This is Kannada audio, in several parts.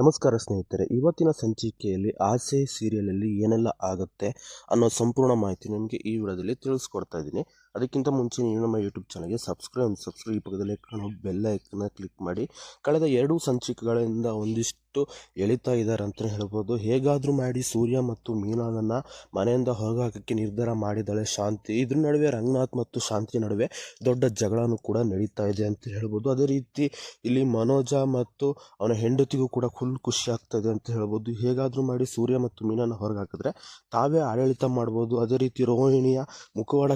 ನಮಸ್ಕಾರ ಸ್ನೇಹಿತರೆ, ಇವತ್ತಿನ ಸಂಚಿಕೆಯಲ್ಲಿ ಆಸೆ ಸೀರಿಯಲಲ್ಲಿ ಏನೆಲ್ಲ ಆಗುತ್ತೆ ಅನ್ನೋ ಸಂಪೂರ್ಣ ಮಾಹಿತಿ ನಿಮಗೆ ಈ ವಿಡಿಯೋದಲ್ಲಿ ತಿಳಿಸ್ಕೊಡ್ತಾ ಇದ್ದೀನಿ. ಅದಕ್ಕಿಂತ ಮುಂಚೆ ನೀವು ನಮ್ಮ ಯೂಟ್ಯೂಬ್ ಚಾನಲ್ಗೆ ಸಬ್ಸ್ಕ್ರೈಬ್ ಸಬ್ಸ್ಕ್ರೈಬ್ ಪಕ್ಕದಲ್ಲಿ ಕಾಣೋ ಬೆಲ್ ಐಕನ್ನ ಕ್ಲಿಕ್ ಮಾಡಿ. ಕಳೆದ ಎರಡು ಸಂಚಿಕೆಗಳಿಂದ ಒಂದಿಷ್ಟು ಎಳಿತಾ ಇದ್ದಾರೆ ಅಂತಲೇ ಹೇಳ್ಬೋದು. ಹೇಗಾದರೂ ಮಾಡಿ ಸೂರ್ಯ ಮತ್ತು ಮೀನಾನನ್ನು ಮನೆಯಿಂದ ಹೊರಗಾಕಕ್ಕೆ ನಿರ್ಧಾರ ಮಾಡಿದ್ದಾಳೆ. ಶಾಂತಿ, ಇದ್ರ ನಡುವೆ ರಂಗನಾಥ್ ಮತ್ತು ಶಾಂತಿ ನಡುವೆ ದೊಡ್ಡ ಜಗಳನೂ ಕೂಡ ನಡೀತಾ ಇದೆ ಅಂತ ಹೇಳ್ಬೋದು. ಅದೇ ರೀತಿ ಇಲ್ಲಿ ಮನೋಜ ಮತ್ತು ಅವನ ಹೆಂಡತಿಗೂ ಕೂಡ ಫುಲ್ ಖುಷಿ ಆಗ್ತದೆ ಅಂತ ಹೇಳ್ಬೋದು. ಹೇಗಾದರೂ ಮಾಡಿ ಸೂರ್ಯ ಮತ್ತು ಮೀನನ್ನು ಹೊರಗೆ ಹಾಕಿದ್ರೆ ತಾವೇ ಆಡಳಿತ ಮಾಡ್ಬೋದು. ಅದೇ ರೀತಿ ರೋಹಿಣಿಯ ಮುಖವಾಡ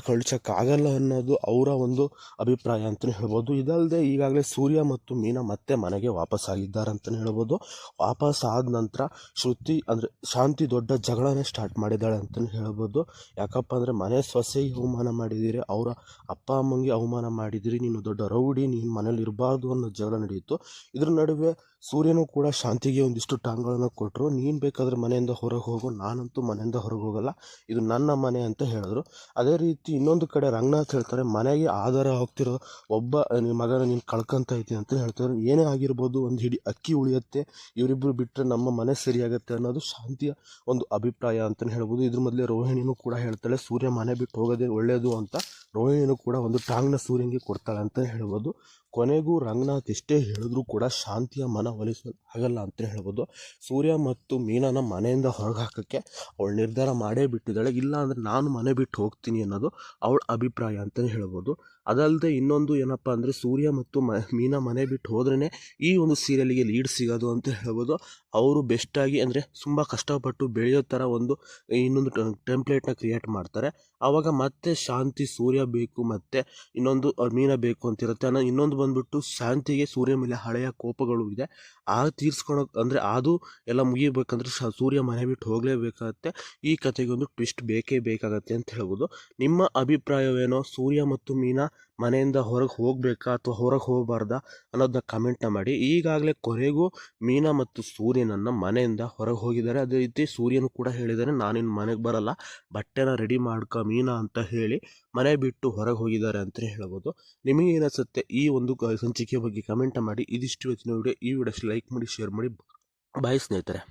ಕಳ್ಸೋಕ್ಕಾಗಲ್ಲ ಅನ್ನೋದು ಅವರ ಒಂದು ಅಭಿಪ್ರಾಯ ಅಂತಲೇ ಹೇಳ್ಬೋದು. ಇದಲ್ಲದೆ ಈಗಾಗಲೇ ಸೂರ್ಯ ಮತ್ತು ಮೀನಾ ಮತ್ತೆ ಮನೆಗೆ ವಾಪಸ್ ಆಗಿದ್ದಾರೆ ಅಂತಲೇ ಹೇಳ್ಬೋದು. ವಾಪಸ್ ಆದ ನಂತರ ಶ್ರುತಿ ಅಂದರೆ ಶಾಂತಿ ದೊಡ್ಡ ಜಗಳನೇ ಸ್ಟಾರ್ಟ್ ಮಾಡಿದ್ದಾಳೆ ಅಂತಲೇ ಹೇಳ್ಬೋದು. ಯಾಕಪ್ಪ ಅಂದರೆ ಮನೆ ಸೊಸೆಗೆ ಅವಮಾನ ಮಾಡಿದ್ದೀರಿ, ಅವರ ಅಪ್ಪ ಅಮ್ಮಂಗೆ ಅವಮಾನ ಮಾಡಿದಿರಿ ನೀನು ದೊಡ್ಡ ರೌಡಿ, ನೀನು ಮನೇಲಿ ಇರಬಾರ್ದು ಅನ್ನೋ ಜಗಳ ನಡೆಯಿತು. ಇದ್ರ ನಡುವೆ ಸೂರ್ಯನೂ ಕೂಡ ಶಾಂತಿಗೆ ಒಂದಿಷ್ಟು ಟಾಂಗ್ಗಳನ್ನು ಕೊಟ್ಟರು ನೀನು ಬೇಕಾದ್ರೆ ಮನೆಯಿಂದ ಹೊರಗೆ ಹೋಗು, ನಾನಂತೂ ಮನೆಯಿಂದ ಹೊರಗೆ ಹೋಗಲ್ಲ, ಇದು ನನ್ನ ಮನೆ ಅಂತ ಹೇಳಿದ್ರು. ಅದೇ ರೀತಿ ಇನ್ನೊಂದು ಕಡೆ ರಂಗನಾಥ್ ಹೇಳ್ತಾರೆ, ಮನೆಗೆ ಆಧಾರ ಹೋಗ್ತಿರೋ ಒಬ್ಬ ನಿನ್ನ ಮಗನ ನೀನು ಕಳ್ಕೊಂತ ಇದ್ದೀನಿ ಅಂತ ಹೇಳ್ತಾರೆ. ಏನೇ ಆಗಿರ್ಬೋದು ಒಂದು ಹಿಡಿ ಅಕ್ಕಿ ಉಳಿಯುತ್ತೆ ಇವರಿಬ್ಬರು ಬಿಟ್ಟರೆ ನಮ್ಮ ಮನೆ ಸರಿಯಾಗುತ್ತೆ ಅನ್ನೋದು ಶಾಂತಿಯ ಒಂದು ಅಭಿಪ್ರಾಯ ಅಂತಲೇ ಹೇಳ್ಬೋದು. ಇದ್ರ ಮೊದಲೇ ರೋಹಿಣಿನೂ ಕೂಡ ಹೇಳ್ತಾಳೆ, ಸೂರ್ಯ ಮನೆ ಬಿಟ್ಟು ಹೋಗೋದೇ ಒಳ್ಳೆಯದು ಅಂತ ರೋಹಿಣಿನೂ ಕೂಡ ಒಂದು ಟಾಂಗ್ನ ಸೂರ್ಯನಿಗೆ ಕೊಡ್ತಾಳೆ ಅಂತ ಹೇಳ್ಬೋದು. ಕೊನೆಗೂ ರಂಗನಾಥ್ ಎಷ್ಟೇ ಹೇಳಿದ್ರೂ ಕೂಡ ಶಾಂತಿಯ ಮನ ಒಲಿಸಲು ಆಗಲ್ಲ ಅಂತ ಹೇಳ್ಬೋದು. ಸೂರ್ಯ ಮತ್ತು ಮೀನಾನ ಮನೆಯಿಂದ ಹೊರಗೆ ಹಾಕೋಕ್ಕೆ ಅವಳು ನಿರ್ಧಾರ ಮಾಡೇ ಬಿಟ್ಟಿದ್ದಾಳೆ. ಇಲ್ಲ ಅಂದರೆ ನಾನು ಮನೆ ಬಿಟ್ಟು ಹೋಗ್ತೀನಿ ಅನ್ನೋದು ಅವಳ ಅಭಿಪ್ರಾಯ ಅಂತಲೇ ಹೇಳ್ಬೋದು. ಅದಲ್ಲದೆ ಇನ್ನೊಂದು ಏನಪ್ಪ ಅಂದರೆ ಸೂರ್ಯ ಮತ್ತು ಮ ಮೀನಾ ಮನೆ ಬಿಟ್ಟು ಹೋದ್ರೇ ಈ ಒಂದು ಸೀರಿಯಲಿಗೆ ಲೀಡ್ ಸಿಗೋದು ಅಂತ ಹೇಳ್ಬೋದು. ಅವರು ಬೆಸ್ಟಾಗಿ ಅಂದರೆ ತುಂಬ ಕಷ್ಟಪಟ್ಟು ಬೆಳೆಯೋ ಥರ ಒಂದು, ಇನ್ನೊಂದು ಟೆಂಪ್ಲೇಟ್ನ ಕ್ರಿಯೇಟ್ ಮಾಡ್ತಾರೆ. ಆವಾಗ ಮತ್ತೆ ಶಾಂತಿ ಸೂರ್ಯ ಬೇಕು, ಮತ್ತು ಇನ್ನೊಂದು ಮೀನ ಬೇಕು ಅಂತಿರುತ್ತೆ. ಅನ್ನೋ ಇನ್ನೊಂದು ಬಂದ್ಬಿಟ್ಟು ಶಾಂತಿಗೆ ಸೂರ್ಯ ಮೇಲೆ ಹಳೆಯ ಕೋಪಗಳು ಇದೆ. ಆ ತೀರ್ಸ್ಕೊಳಕ್ಕೆ ಅಂದರೆ ಅದು ಎಲ್ಲ ಮುಗಿಬೇಕಂದ್ರೆ ಸೂರ್ಯ ಮನೆ ಬಿಟ್ಟು ಹೋಗಲೇಬೇಕಾಗತ್ತೆ. ಈ ಕಥೆಗೆ ಒಂದು ಟ್ವಿಸ್ಟ್ ಬೇಕೇ ಬೇಕಾಗತ್ತೆ ಅಂತ ಹೇಳ್ಬೋದು. ನಿಮ್ಮ ಅಭಿಪ್ರಾಯವೇನೋ? ಸೂರ್ಯ ಮತ್ತು ಮೀನಾ ಮನೆಯಿಂದ ಹೊರಗೆ ಹೋಗಬೇಕಾ ಅಥವಾ ಹೊರಗೆ ಹೋಗಬಾರ್ದಾ ಅನ್ನೋದನ್ನ ಕಮೆಂಟ್ನ ಮಾಡಿ. ಈಗಾಗಲೇ ಕೊರೆಗೂ ಮೀನಾ ಮತ್ತು ಸೂರ್ಯನನ್ನು ಮನೆಯಿಂದ ಹೊರಗೆ ಹೋಗಿದ್ದಾರೆ. ಅದೇ ರೀತಿ ಸೂರ್ಯನು ಕೂಡ ಹೇಳಿದ್ದಾನೆ ನಾನಿನ್ನು ಮನೆಗೆ ಬರಲ್ಲ, ಬಟ್ಟೆನ ರೆಡಿ ಮಾಡ್ಕೊ ಮೀನಾ ಅಂತ ಹೇಳಿ ಮನೆ ಬಿಟ್ಟು ಹೊರಗೆ ಹೋಗಿದ್ದಾರೆ ಅಂತಲೇ ಹೇಳ್ಬೋದು. ನಿಮಗೆ ಏನಿಸುತ್ತೆ ಈ ಒಂದು ಸಂಚಿಕೆ ಬಗ್ಗೆ ಕಮೆಂಟ್ ಮಾಡಿ. ಇದಿಷ್ಟು ಇವತ್ತಿನ ವಿಡಿಯೋ ಈ ವಿಡಿಯೋ ಲೈಕ್ ಮಾಡಿ ಶೇರ್ ಮಾಡಿ. ಬಾಯ್ ಸ್ನೇಹಿತರೆ.